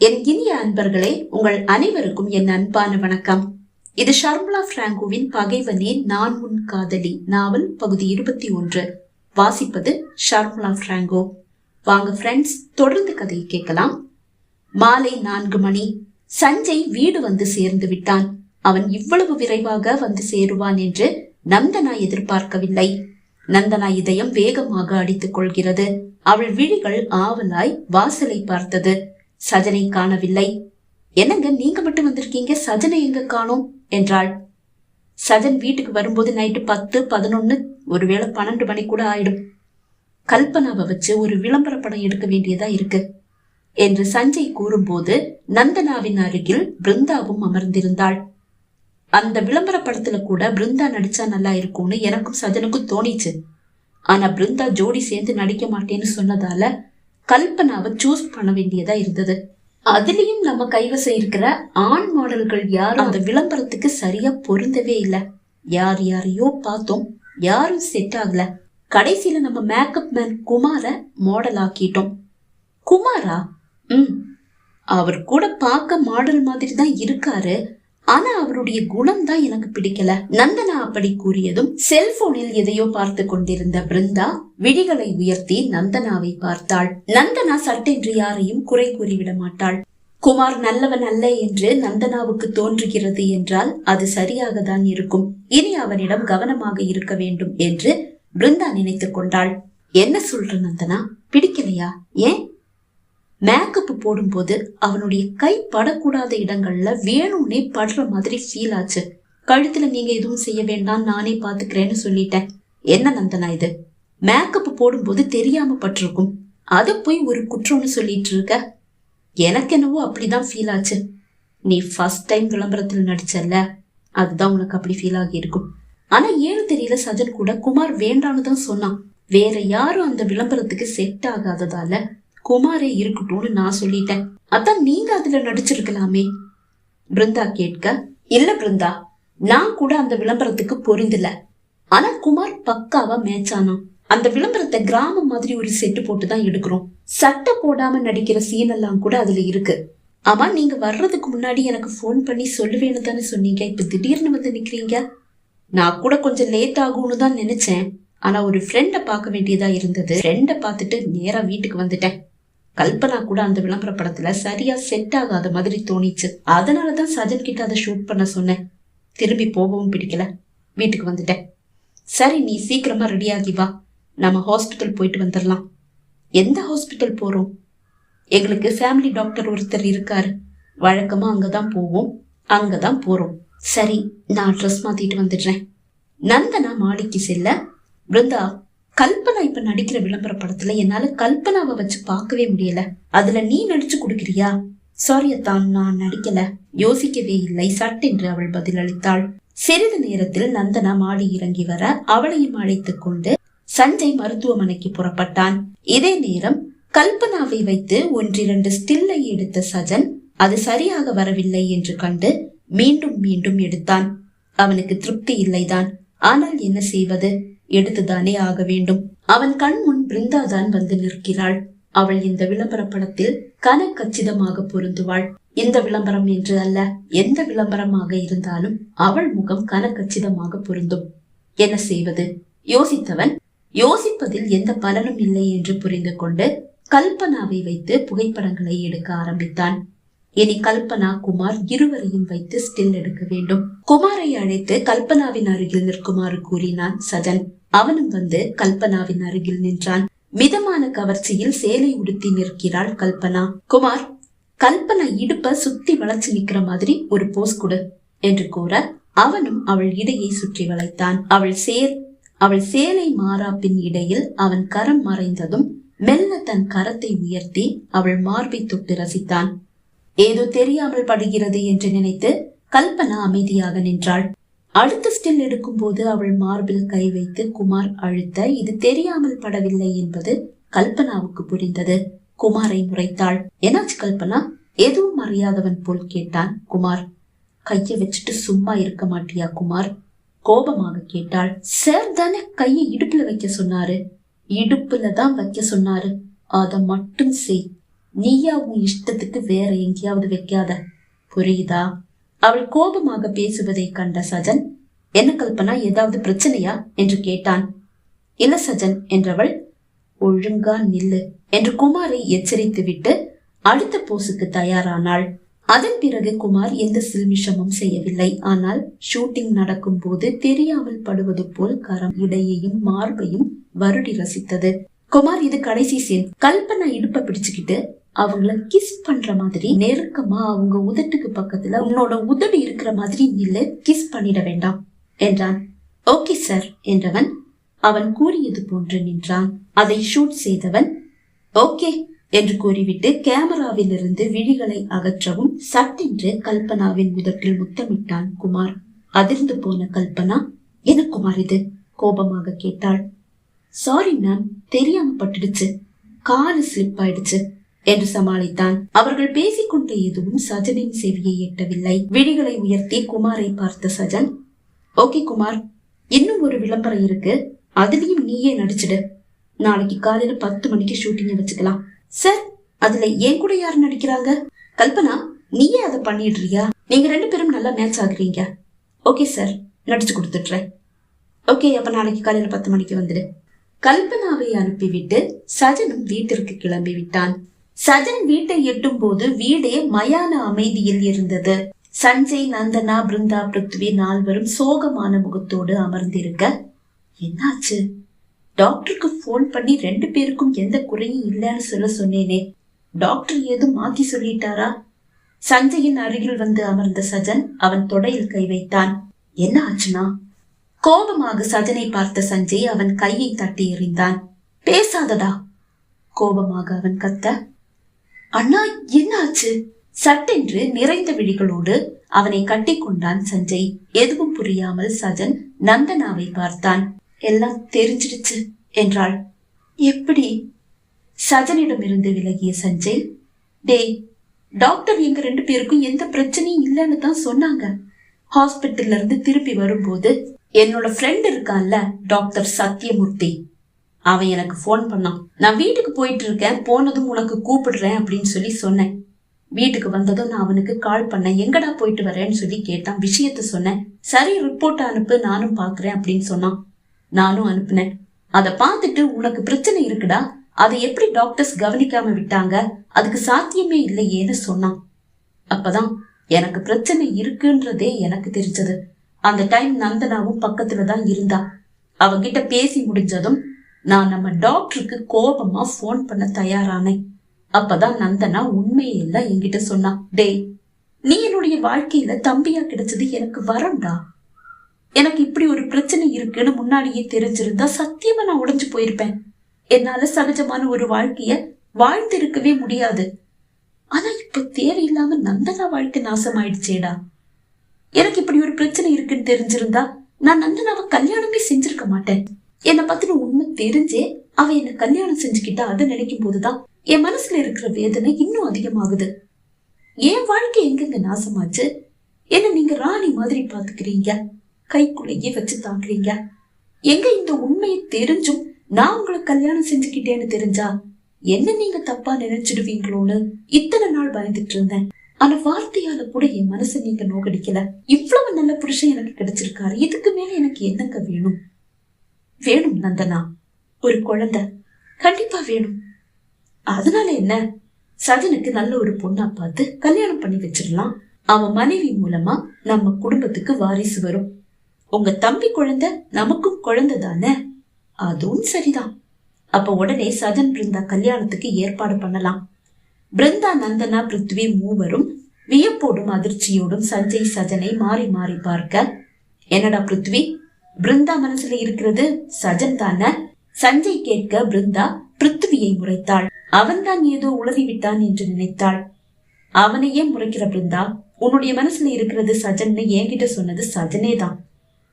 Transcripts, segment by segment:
என் இனிய அன்பர்களே உங்கள் அனைவருக்கும் என் அன்பான வணக்கம். இது ஷர்மலா பிராங்கோவின் பகைவனே நான் உன் காதலி. நாவல் பகுதி இருபத்தி ஒன்று. வாசிப்பது ஷர்மலா பிராங்கோ. வாங்க ஃப்ரெண்ட்ஸ் தொடர்ந்து கதையை கேட்கலாம். மாலை நான்கு மணி. சஞ்சய் வீடு வந்து சேர்ந்து விட்டான். அவன் இவ்வளவு விரைவாக வந்து சேருவான் என்று நந்தனா எதிர்பார்க்கவில்லை. நந்தனா இதயம் வேகமாக அடித்துக் கொள்கிறது. அவள் விழிகள் ஆவலாய் வாசலை பார்த்தது. சஜனை காணவில்லை. என்னங்க நீங்க மட்டும் வந்திருக்கீங்க சஜனை எங்க காணோம்? என்றாள். சஜன் வீட்டுக்கு வரும்போது நைட்டு பத்து பதினொன்னு ஒருவேளை பன்னெண்டு மணி கூட ஆயிடும். கல்பனாவை வச்சு ஒரு விளம்பர படம் எடுக்க வேண்டியதா இருக்கு என்று சஞ்சய் கூறும்போது நந்தனாவின் அருகில் பிருந்தாவும் அமர்ந்திருந்தாள். அந்த விளம்பர படத்துல கூட பிருந்தா நடிச்சா நல்லா இருக்கும்னு எனக்கும் சஜனுக்கும் தோணிச்சு. ஆனா பிருந்தா ஜோடி சேர்ந்து நடிக்க மாட்டேன்னு சொன்னதால கல்பனாவை சூஸ் பண்ண வேண்டியதா இருந்தது. அதுலயும் நம்ம கைவசம் இருக்கிற ஆண் மாடல்கள் யாரும் அந்த விளம்பரத்துக்கு சரியா பொருந்தவே இல்ல. யார் யாரையோ பார்த்தோம் யாரும் செட் ஆகல. கடைசியில நம்ம மேக்கப் மேன் குமார மாடல் ஆக்கிட்டோம். குமாரா? ம். அவர் கூட பார்க்க மாடல் மாதிரி தான் இருக்காரு. ஆனா அவருடைய குணம் தான் எனக்கு பிடிக்கல. நந்தனா அப்படி கூறியதும் செல்போனில் எதையோ பார்த்து கொண்டிருந்த பிருந்தா விழிகளை உயர்த்தி நந்தனாவை பார்த்தாள். நந்தனா சட்டென்று யாரையும் குறை கூறிவிட மாட்டாள். குமார் நல்லவன் அல்ல என்று நந்தனாவுக்கு தோன்றுகிறது என்றால் அது சரியாக தான் இருக்கும். இனி அவனிடம் கவனமாக இருக்க வேண்டும் என்று பிருந்தா நினைத்துக் கொண்டாள். என்ன சொல்ற நந்தனா? பிடிக்கலையா? ஏன்? மேக்கப் போடும்போது அவனுடைய கை படக்கூடாத இடங்கள்ல வேணும்னே படுற மாதிரி ஃபீல் ஆச்சு. கழுத்துல நீங்க எதுவும் செய்ய வேண்டாம் நானே பாத்துக்கிறேன்னு சொல்லிட்டேன். என்ன நந்தனா இது? மேக்கப் போடும்போது தெரியாம பட்டிருக்கும். அதை போய் ஒரு குற்றம்னு சொல்லிட்டு இருக்க? எனக்கு என்னவோ அப்படிதான் ஃபீல் ஆச்சு. நீ ஃபர்ஸ்ட் டைம் விளம்பரத்தில் நடிச்சல்ல? அதுதான் உனக்கு அப்படி ஃபீல் ஆகி இருக்கும் ஆனா ஏன்னு தெரியல சஜன் கூட குமார் வேண்டான்னு தான் சொன்னான். வேற யாரும் அந்த விளம்பரத்துக்கு செட் ஆகாததால குமாரே இருக்கட்டும்னு நான் சொல்லிட்டேன். அதான் நீங்க அதுல நடிச்சிருக்கலாமே. பிருந்தா கேட்க இல்ல பிருந்தா நான் கூட அந்த விளம்பரத்துக்கு பொருந்தல. ஆனா குமார் பக்காவா மேட்ச் அந்த விளம்பரத்தை கிராமம் மாதிரி ஒரு செட்டு போட்டு தான் எடுக்கிறோம். சட்டை போடாம நடிக்கிற சீன் எல்லாம் கூட அதுல இருக்கு. ஆமா நீங்க வர்றதுக்கு முன்னாடி எனக்கு ஃபோன் பண்ணி சொல்லுவேன்னு தானே சொன்னீங்க. இப்ப திடீர்னு வந்து நிக்கிறீங்க? நான் கூட கொஞ்சம் லேட் ஆகும்னு தான் நினைச்சேன். ஆனா ஒரு ஃப்ரெண்ட பார்க்க வேண்டியதா இருந்தது. ஃப்ரெண்ட பார்த்துட்டு நேரா வீட்டுக்கு வந்துட்டேன். கல்பனா கூட அந்த விளம்பர படத்துல சரியா செட் ஆகாத மாதிரி தோணிச்சு. அதனாலதான் சஜன் கிட்ட அதை ஷூட் பண்ண சொன்னேன். திரும்பி போகவும் பிடிக்கல. வீட்டுக்கு வந்துட்டேன். சரி நீ சீக்கிரமா ரெடியாகி வா. நம்ம ஹாஸ்பிட்டல் போயிட்டு வந்துடலாம் எந்த ஹாஸ்பிட்டல் போறோம்? எங்களுக்கு ஃபேமிலி டாக்டர் ஒருத்தர் இருக்காரு. வழக்கமா அங்கதான் போவோம். அங்கதான் போறோம். சரி நான் ட்ரெஸ் மாத்திட்டு வந்துடுறேன். நந்தனா மாடிக்கு செல்ல பிருந்தா கல்பனா இப்ப நடிக்கிற விளம்பர படத்துல என்னால கல்பனாவை வச்சு பார்க்கவே முடியல. அதுல நீ நடிச்சு கொடுக்கிறியா? சாரி அத்தான் நான் நடிக்கல. யோசிக்கவே இல்லை. சட்டென்று அவள் பதிலளித்தாள் சிறிது நேரத்தில் நந்தனா மாடி இறங்கி வர அவளையும் அழைத்துக் கொண்டு சஞ்சய் மருத்துவமனைக்கு புறப்பட்டான். இதே நேரம் கல்பனாவை வைத்து ஒன்றிரண்டு ஸ்டில்லை எடுத்த சஜன் அது சரியாக வரவில்லை என்று கண்டு மீண்டும் மீண்டும் எடுத்தான். அவனுக்கு திருப்தி இல்லைதான். ஆனால் என்ன செய்வது? எடுத்துதானே ஆக வேண்டும். அவன் கண் முன் பிருந்தா தான் வந்து நிற்கிறாள். அவள் இந்த விளம்பர படத்தில் கன கச்சிதமாக பொருந்துவாள். இந்த விளம்பரம் என்று அல்ல எந்த விளம்பரமாக இருந்தாலும் அவள் முகம் கன கச்சிதமாக பொருந்தும். என்ன செய்வது? யோசித்தவன்? யோசிப்பதில் எந்த பலனும் இல்லை என்று புரிந்து கொண்டு கல்பனாவை வைத்து புகைப்படங்களை எடுக்க ஆரம்பித்தான். இனி கல்பனா குமார் இருவரையும் வைத்து ஸ்டில் எடுக்க வேண்டும். குமாரை அழைத்து கல்பனாவின் அருகில் நிற்குமாறு கூறினான் சஜன். அவனும் வந்து கல்பனாவின் அருகில் நின்றான். மிதமான கவர்ச்சியில் சேலை உடுத்தி நிற்கிறாள் கல்பனா. குமார் கல்பனா இடுப்ப சுத்தி வளைச்சு நிக்கிற மாதிரி ஒரு போஸ் கொடு என்று கூற அவனும் அவள் இடையை சுற்றி வளைத்தான். அவள் சேர் அவள் சேலை மாறாப்பின் இடையில் அவன் கரம் மறைந்ததும் மெல்ல தன் கரத்தை உயர்த்தி அவள் மார்பை தொட்டு ரசித்தான். ஏதோ தெரியாமல் படுகிறது என்று நினைத்து கல்பனா அமைதியாக நின்றாள். அடுத்த ஸ்டில் எடுக்கும் போது அவள் மார்பில் கை வைத்து குமார் அழுத்த இது தெரியாமல் படவில்லை என்பது கல்பனாவுக்கு புரிந்தது. குமாரை முறைத்தாள். என்னாச்சு கல்பனா? எதுவும் அறியாதவன் போல் கேட்டான் குமார். கைய வச்சுட்டு சும்மா இருக்க மாட்டியா குமார்? கோபமாக கேட்டாள். சார் தானே கையை இடுப்புல வைக்க சொன்னாரு. இடுப்புல தான் வைக்க சொன்னாரு. அத மட்டும் செய். நீயா உன் இஷ்டத்துக்கு வேற எங்கேயாவது வைக்காத. புரியுதா? அவள் கோபமாக பேசுவதை கண்ட சஜன் என்ன கல்பனா ஏதாவது பிரச்சனையா? என்று கேட்டான். இல்ல சஜன் என்றவள் ஒழுங்கா நில்லு என்று குமாரை எச்சரித்துவிட்டு அடுத்த போஸுக்கு தயாரானாள். அதன் பிறகு குமார் எந்த சில்மிஷமும் செய்யவில்லை. ஆனால் ஷூட்டிங் நடக்கும் போது தெரியாமல் படுவது போல் கரம் இடையையும் மார்பையும் வருடி ரசித்தது. குமார் இது கடைசி சீன். கல்பனா இடுப்ப பிடிச்சுக்கிட்டு அவங்கள கிஸ் பண்ற மாதிரி நெருக்கமா அவங்க உதட்டுக்கு பக்கத்துல உன்னோட உதடு இருக்கிற மாதிரி நில்லு கிஸ் பண்ணிட வேண்டாம் என்றான். ஓகே சார் என்றவன் அவன் கூறியது போன்று நின்றான். அதை ஷூட் செய்தவன் ஓகே என்று கூறிவிட்டு கேமராவிலிருந்து விழிகளை அகற்றவும் சட்டென்று கல்பனாவின் உதட்டில் முத்தமிட்டான் குமார். அதிர்ந்து போன கல்பனா என்ன குமார் இது? கோபமாக கேட்டாள். சாரி மேம் தெரியாம பட்டுடுச்சு. காலு ஸ்லிப் ஆயிடுச்சு. என்று சமாளித்தான். அவர்கள் பேசிக்கொண்ட எதுவும் சஜனின் செவியை எட்டவில்லை. விழிகளை உயர்த்தி குமாரை பார்த்த சஜன் ஓகே குமார் இன்னும் ஒரு விளம்பரம் இருக்கு. அதுலயும் நீயே நடிச்சிடு. நாளைக்கு காலையில பத்து மணிக்கு ஷூட்டிங்க வச்சுக்கலாம். சார் அதுல ஏன் கூட யார் நடிக்கிறாங்க? கல்பனா நீயே அதை பண்ணிடுறியா? நீங்க ரெண்டு பேரும் நல்லா மேட்ச் ஆகுறீங்க. ஓகே சார் நடிச்சு கொடுத்துட்றேன். ஓகே அப்ப நாளைக்கு காலையில பத்து மணிக்கு வந்துடு. கல்பனாவை அனுப்பிவிட்டு சஜனும் வீட்டிற்கு கிளம்பி விட்டான் சஜன் வீட்டை எட்டும் போது வீடே மயான அமைதியில் இருந்தது. சஞ்சய் நந்தனா பிருந்தா பிருத்வி நால்வரும் சோகமான முகத்தோடு அமர்ந்திருக்க என்னாச்சு? டாக்டருக்கு ஃபோன் பண்ணி ரெண்டு பேருக்கும் எந்த குறையும் இல்லைன்னு சொல்ல சொன்னேனே. டாக்டர் ஏதும் மாத்தி சொல்லிட்டாரா? சஞ்சயின் அருகில் வந்து அமர்ந்த சஜன் அவன் தொடையில் கை வைத்தான். என்ன ஆச்சுனா கோபமாக சஜனை பார்த்த சஞ்சய் அவன் கையை தட்டி எறிந்தான். பேசாதடா. கோபமாக அவன் கத்த அண்ணா என்னாச்சு? சட்டென்று நிறைந்த விழிகளோடு அவனை கட்டிக்கொண்டான் சஞ்சய். எதுவும் புரியாமல் சஜன் நந்தனாவை பார்த்தான். எல்லாம் தெரிஞ்சிடுச்சு என்றாள். எப்படி? சஜனிடமிருந்து விலகிய சஞ்சய். டேய் டாக்டர் எங்க ரெண்டு பேருக்கும் எந்த பிரச்சனையும் இல்லைன்னு தான் சொன்னாங்க. ஹாஸ்பிட்டல்ல இருந்து திருப்பி வரும்போது என்னோட ஃப்ரெண்ட் இருக்கான்ல டாக்டர் சத்யமூர்த்தி. அவன் எனக்கு ஃபோன் பண்ணான். நான் வீட்டுக்கு போயிட்டு இருக்கேன் போனதும் உனக்கு கூப்பிடுறேன் அப்படின்னு சொல்லி சொன்னேன். வீட்டுக்கு வந்ததும் நான் அவனுக்கு கால் பண்ணேன். எங்கடா போயிட்டு வரேன்னு சொல்லி கேட்டான். விஷயத்த சொன்னேன். சரி ரிப்போர்ட் அனுப்பு. நானும் பாக்குறேன் அப்படின்னு சொன்னான். நானும் அனுப்புனேன். அதை பார்த்துட்டு உனக்கு பிரச்சனை இருக்குடா. அதை எப்படி டாக்டர்ஸ் கவனிக்காம விட்டாங்க? அதுக்கு சாத்தியமே இல்லையேன்னு சொன்னான். அப்பதான் எனக்கு பிரச்சனை இருக்குன்றதே எனக்கு தெரிஞ்சது. அந்த டைம் நந்தனாவும் பக்கத்துல தான் இருந்தா. அவகிட்ட பேசி முடிஞ்சதும் நான் நம்ம டாக்டருக்கு கோபமா போன் பண்ண தயாரானேன் அப்பதான் நந்தனா உண்மையெல்லாம் என்கிட்ட சொன்னா டேய் நீ என்னுடைய வாழ்க்கையில தம்பியா கிடைச்சது எனக்கு வரம்டா எனக்கு இப்படி ஒரு பிரச்சனை இருக்குன்னு முன்னாடியே தெரிஞ்சிருந்தா சத்தியமா நான் உடைஞ்சு போயிருப்பேன். என்னால சகஜமான ஒரு வாழ்க்கைய வாழ்ந்திருக்கவே முடியாது. ஆனா இப்ப தேவையில்லாம நந்தனா வாழ்க்கை நாசமாயிடுச்சேடா. எனக்கு இப்படி ஒரு பிரச்சனை இருக்குன்னு தெரிஞ்சிருந்தா நான் நந்தனாவை கல்யாணமே செஞ்சிருக்க மாட்டேன். என்னை பத்தின உண்மை தெரிஞ்சே அவ என்ன கல்யாணம் செஞ்சுக்கிட்டா அதை நினைக்கும் போதுதான். என் மனசுல இருக்கிற வேதனை இன்னும் அதிகமாகுது. என் வாழ்க்கை எங்கெங்க நாசமாச்சு? என்ன நீங்க ராணி மாதிரி பாத்துக்கிறீங்க? கைக்குள்ளேயே வச்சு தாக்குறீங்க எங்க இந்த உண்மையை தெரிஞ்சும் நான் உங்களை கல்யாணம் செஞ்சுக்கிட்டேன்னு தெரிஞ்சா என்ன நீங்க தப்பா நினைச்சிடுவீங்களோன்னு இத்தனை நாள் பயந்துட்டு இருந்தேன். ஆனா வார்த்தையால கூட என் மனசை நீங்க நோகடிக்கல இவ்வளவு நல்ல புருஷன் எனக்கு கிடைச்சிருக்காரு. இதுக்கு மேல எனக்கு என்னங்க வேணும்? வேணும் நந்தனா. ஒரு குழந்தை. கண்டிப்பா வேணும். அதனால என்ன? சஜனுக்கு நல்ல ஒரு பொண்ணா பார்த்து கல்யாணம் பண்ணி வச்சிடலாம். அவன் மனைவி மூலமா நம்ம குடும்பத்துக்கு வாரிசு வரும். உங்க தம்பி குழந்தை நமக்கும் குழந்தை தானே? அதுவும் சரிதான். அப்ப உடனே சஜன் பிருந்தா கல்யாணத்துக்கு ஏற்பாடு பண்ணலாம். பிருந்தா நந்தனா பிருத்வி மூவரும் வியப்போடும் அதிர்ச்சியோடும் சஞ்சய் சஜனை மாறி மாறி பார்க்க என்னடா பிருத்வி பிருந்தா மனசுல இருக்கிறது சஜன் தானே? சஞ்சய் கேட்க பிருந்தா பிருத்வியை முறைத்தாள். அவன்தான் ஏதோ உளறிவிட்டான் என்று நினைத்தாள். அவனையே முறைக்கிற பிருந்தா? உன்னுடைய மனசுல இருக்கிறது சஜன்னு என்கிட்ட சொன்னது சஜனே தான்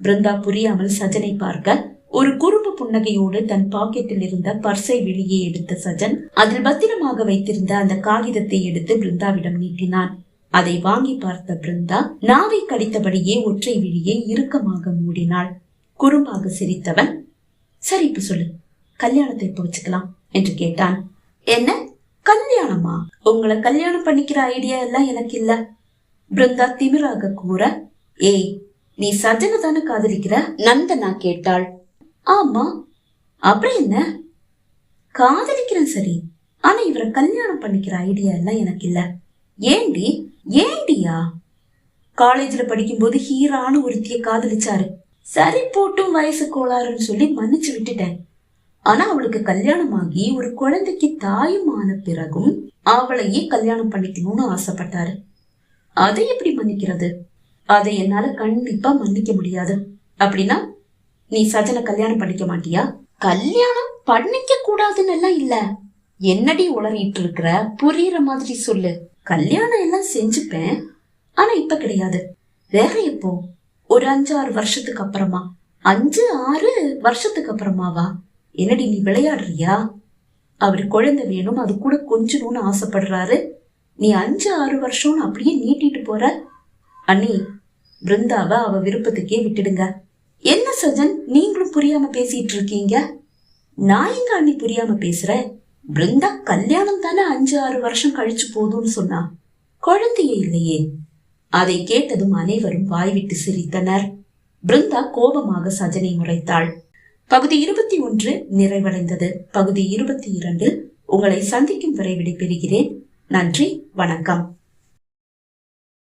பிருந்தா புரியாமல் சஜனை பார்க்க ஒரு குறும்பு புன்னகையோடு தன் பாக்கெட்டில் இருந்த பர்சை வெளியே எடுத்த சஜன் அதில் பத்திரமாக வைத்திருந்த அந்த காகிதத்தை எடுத்து பிருந்தாவிடம் நீட்டினான். அதை வாங்கி பார்த்த பிருந்தா நாவை கடித்தபடியே ஒற்றை விழியை இறுக்கமாக மூடினாள். குறும்பாக சிரித்தவன் சரி இப்ப சொல்லு. கல்யாணத்தை இப்ப வச்சுக்கலாம்? என்று கேட்டான். என்ன? கல்யாணமா? உங்களை கல்யாணம் பண்ணிக்கிற ஐடியா எல்லாம் எனக்கு இல்ல. பிருந்தா திமிராக கூற ஏய் நீ சஜனை தானே காதலிக்கிற? நந்தனா கேட்டாள். ஆமா. அப்புறம் என்ன? காதலிக்கிறேன் சரி. ஆனா இவரை கல்யாணம் பண்ணிக்கிற ஐடியா எல்லாம் எனக்கு இல்ல. ஏண்டி? ஏண்டியா காலேஜ்ல படிக்கும்போது ஹீரான ஒருத்திய காதலிச்சாரு. சரி போட்டும் வயசு கோளாறுன்னு சொல்லி மன்னிச்சு விட்டுட்டேன். ஆனா அவளுக்கு கல்யாணம் ஆகி ஒரு குழந்தைக்கு தாயும் ஆன பிறகும் அவளையே கல்யாணம் பண்ணிக்கணும்னு ஆசைப்பட்டாரு. அதை எப்படி மன்னிக்கிறது? அதை என்னால கண்டிப்பா மன்னிக்க முடியாது. அப்படின்னா நீ சஜனை கல்யாணம் பண்ணிக்க மாட்டியா? கல்யாணம் பண்ணிக்க கூடாதுன்னு எல்லாம் இல்ல. என்னடி உளறிட்டு இருக்கிற? புரியுற மாதிரி சொல்லு. கல்யாணம் எல்லாம் செஞ்சுப்பேன். ஆனா இப்ப கிடையாது. வேற எப்போ? ஒரு அஞ்சு ஆறு வருஷத்துக்கு அப்புறமா. அஞ்சு ஆறு வருஷத்துக்கு அப்புறமாவா? என்னடி நீ விளையாடுறியா? அவர் குழந்தை வேணும் அது கூட கொஞ்சணும்னு ஆசைப்படுறாரு. நீ அஞ்சு ஆறு வருஷம்னு அப்படியே நீட்டிட்டு போற. அண்ணி பிருந்தாவை அவ விருப்பத்துக்கே விட்டுடுங்க. என்ன சஜன் நீங்களும் புரியாம பேசிட்டு இருக்கீங்க? நான் எங்க அண்ணி புரியாம பேசுறேன் பிருந்தா கல்யாணம் தானே அஞ்சு ஆறு வருஷம் கழிச்சு போதும்னு சொன்னா. குழந்தையே இல்லையே. அதை கேட்டதும் அனைவரும் வாய்விட்டு சிரித்தனர். பிருந்தா கோபமாக சஜனை முறைத்தாள். பகுதி இருபத்தி ஒன்று நிறைவடைந்தது. பகுதி இருபத்தி இரண்டு உங்களை சந்திக்கும் வரை விடைபெறுகிறேன் நன்றி வணக்கம்.